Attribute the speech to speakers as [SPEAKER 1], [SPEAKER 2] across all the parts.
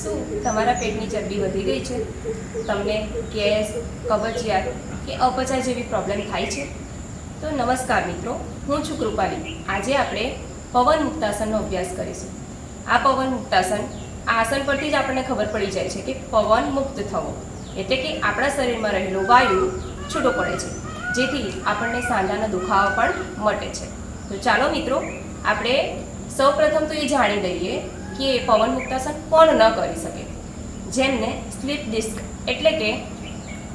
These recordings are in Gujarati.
[SPEAKER 1] શું? તમારા પેટની ચરબી વધી ગઈ છે? તમને ગેસ કબજિયાત કે અપચા જેવી પ્રોબ્લેમ થાય છે? તો નમસ્કાર મિત્રો, હું છું કૃપાલી. આજે આપણે પવન મુક્તાસનનો અભ્યાસ કરીશું. આ પવન મુક્તાસન આ આસન પરથી જ આપણને ખબર પડી જાય છે કે પવન મુક્ત થવો, એટલે કે આપણા શરીરમાં રહેલો વાયુ છૂટો પડે છે, જેથી આપણને સાંધાનો દુખાવા પણ મટે છે. તો ચાલો મિત્રો, આપણે સૌપ્રથમ તો એ જાણી લઈએ કે પવન મુક્તાસન કોણ ન કરી શકે. જેમને સ્લીપ ડિસ્ક એટલે કે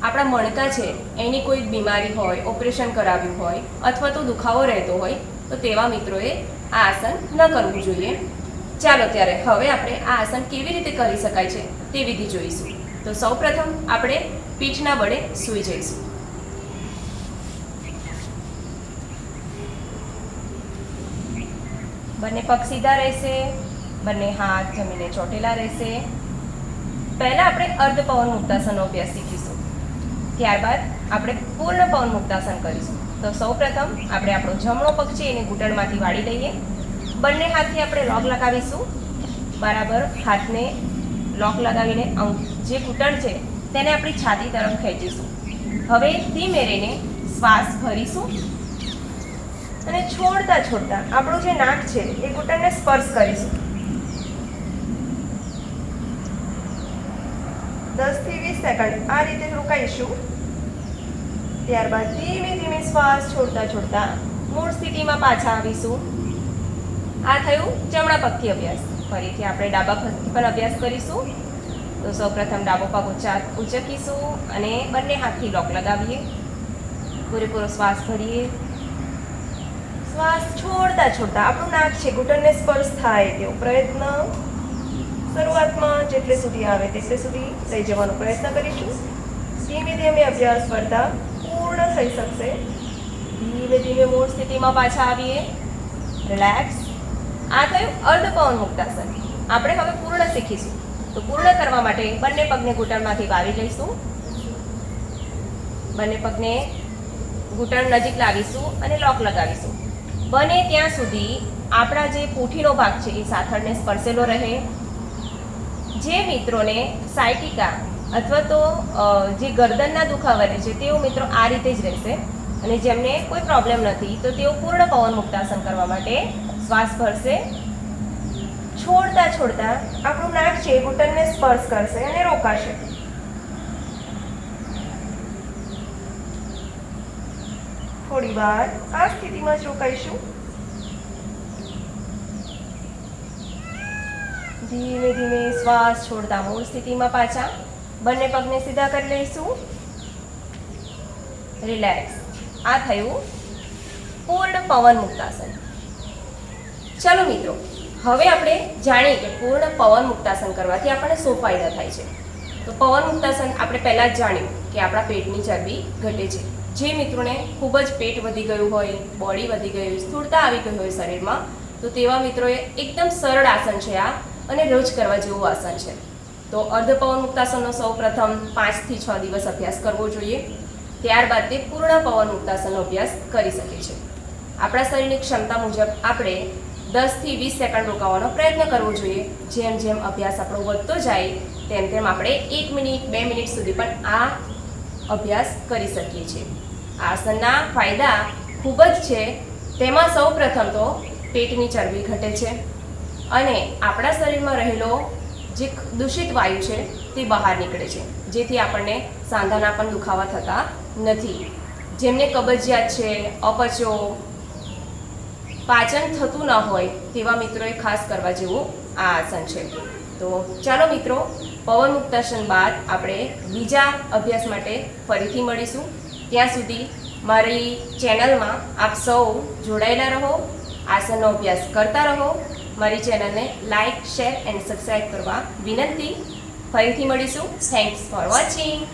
[SPEAKER 1] આપણા મણકા છે, એની કોઈ બીમારી હોય, ઓપરેશન કરાવ્યું હોય, અથવા તો દુખાવો રહેતો હોય, તો તેવા મિત્રોએ આ આસન ન કરવું જોઈએ. ચાલો ત્યારે હવે આપણે આ આસન કેવી રીતે કરી શકાય છે તે વિધિ જોઈશું. તો સૌપ્રથમ આપણે પીઠના બળે સૂઈ જઈશું. બંને પગ સીધા રહેશે. બંને હાથ જમીને ચોટેલા રહેશે. પહેલાં આપણે અર્ધ પવન મુક્તાસનનો અભ્યાસ શીખીશું. ત્યારબાદ આપણે પૂર્ણ પવન મુક્તાસન કરીશું. તો સૌપ્રથમ આપણે આપણો જમણો પગ છે એને ઘૂંટણમાંથી વાળી લઈએ. બંને હાથથી આપણે લોક લગાવીશું. બરાબર હાથને લોક લગાવીને જે ઘૂંટણ છે તેને આપણી છાતી તરફ ખેંચીશું. હવે ધીમે રહીને શ્વાસ ભરીશું. અને છોડતા છોડતા આપણું જે નાક છે એ ઘૂંટણને સ્પર્શ કરીશું. દસથી વીસ સેકન્ડ. આ રીતે રોકાઈશું ત્યારબાદ ધીમે ધીમે શ્વાસ છોડતા છોડતા મૂળ સ્થિતિમાં પાછા આવીશું. આ થયું જમણા પગથી અભ્યાસ. ફરીથી આપણે ડાબા પગથી પણ અભ્યાસ કરીશું. તો સૌપ્રથમ ડાબો પગ ઉચા ઉચકીશું અને બંને હાથથી લોક લગાવીએ. પૂરેપૂરો શ્વાસ ભરીએ શ્વાસ છોડતા છોડતા આપણું નાક છે, ઘૂંટણને સ્પર્શ થાય તેવો પ્રયત્ન. જેટલે સુધી આવે તેટલે સુધી લઈ જવાનો પ્રયત્ન કરીશું. ધીમે ધીમે અભ્યાસ સ્પર્ધા પૂર્ણ થઈ શકશે. ધીમે ધીમે મૂળ સ્થિતિમાં પાછા આવીએ. રિલેક્સ આ થયું અર્ધ પવન મુક્તાસન. આપણે હવે પૂર્ણ શીખીશું. તો પૂર્ણ કરવા માટે બંને પગને ઘૂંટણમાંથી વાવી લઈશું. બંને પગને ઘૂંટણ નજીક લાવીશું અને લોક લગાવીશું. બને ત્યાં સુધી આપણા જે પૂઠીનો ભાગ છે એ સાથળને સ્પર્શેલો રહે. જે મિત્રોને સાયટિકા અથવા તો જે ગરદનના દુખાવા છે, તેઓ મિત્રો આ રીતે જ રહેશે. અને જેમને કોઈ પ્રોબ્લેમ નથી, તો તેઓ પૂર્ણ પવન મુક્તાસન કરવા માટે શ્વાસ ભરશે. છોડતા છોડતા આપણું નાક છે ઘૂંટણને સ્પર્શ કરશે અને રોકાશે. થોડી વાર આ સ્થિતિમાં જ રોકાઈશું ધીમે ધીમે શ્વાસ છોડતા મૂળ સ્થિતિમાં પાછા બંને પગને સીધા કરી લઈશું. રિલેક્સ આ થયું પૂર્ણ પવન મુક્તાસન. ચલો મિત્રો, હવે આપણે જાણીએ કે પૂર્ણ પવન મુક્તાસન કરવાથી આપણને શું ફાયદા થાય છે. તો પવન મુક્તાસન આપણે પહેલાં જ જાણ્યું કે આપણા પેટની ચરબી ઘટે છે. જે મિત્રોને ખૂબ જ પેટ વધી ગયું હોય, બોડી વધી ગઈ હોય, સ્થૂળતા આવી ગઈ હોય શરીરમાં, તો તેવા મિત્રોએ એકદમ સરળ આસન છે આ. અને રોજ કરવા જેવું આસન છે. તો અર્ધ પવન મુક્તાસનનો સૌ પ્રથમ પાંચથી છ દિવસ અભ્યાસ કરવો જોઈએ. ત્યારબાદ તે પૂર્ણ પવન મુક્તાસનનો અભ્યાસ કરી શકે છે. આપણા શરીરની ક્ષમતા મુજબ આપણે દસથી વીસ સેકન્ડ રોકાવાનો પ્રયત્ન કરવો જોઈએ. જેમ જેમ અભ્યાસ આપણો વધતો જાય, તેમ તેમ આપણે એક મિનિટ, બે મિનિટ સુધી પણ આ અભ્યાસ કરી શકીએ છીએ. આસનના ફાયદા ખૂબ જ છે. તેમાં સૌ પ્રથમ તો પેટની ચરબી ઘટે છે. અને આપણા શરીરમાં રહેલો જે દૂષિત વાયુ છે તે બહાર નીકળે છે. જેથી આપણને સાંધાના પણ દુખાવા થતા નથી. જેમને કબજિયાત છે, અપચો, પાચન થતું ન હોય તેવા મિત્રોએ ખાસ કરવા જેવું આ આસન છે. તો ચાલો મિત્રો, પવન મુક્તાસન બાદ આપણે બીજા અભ્યાસ માટે ફરીથી મળીશું. ત્યાં સુધી મારી ચેનલમાં આપ સૌ જોડાયેલા રહો, આસનનો અભ્યાસ કરતા રહો મારી ચેનલને લાઇક શેર એન્ડ સબસ્ક્રાઈબ કરવા વિનંતી. ફરીથી મળીશું. Thanks for watching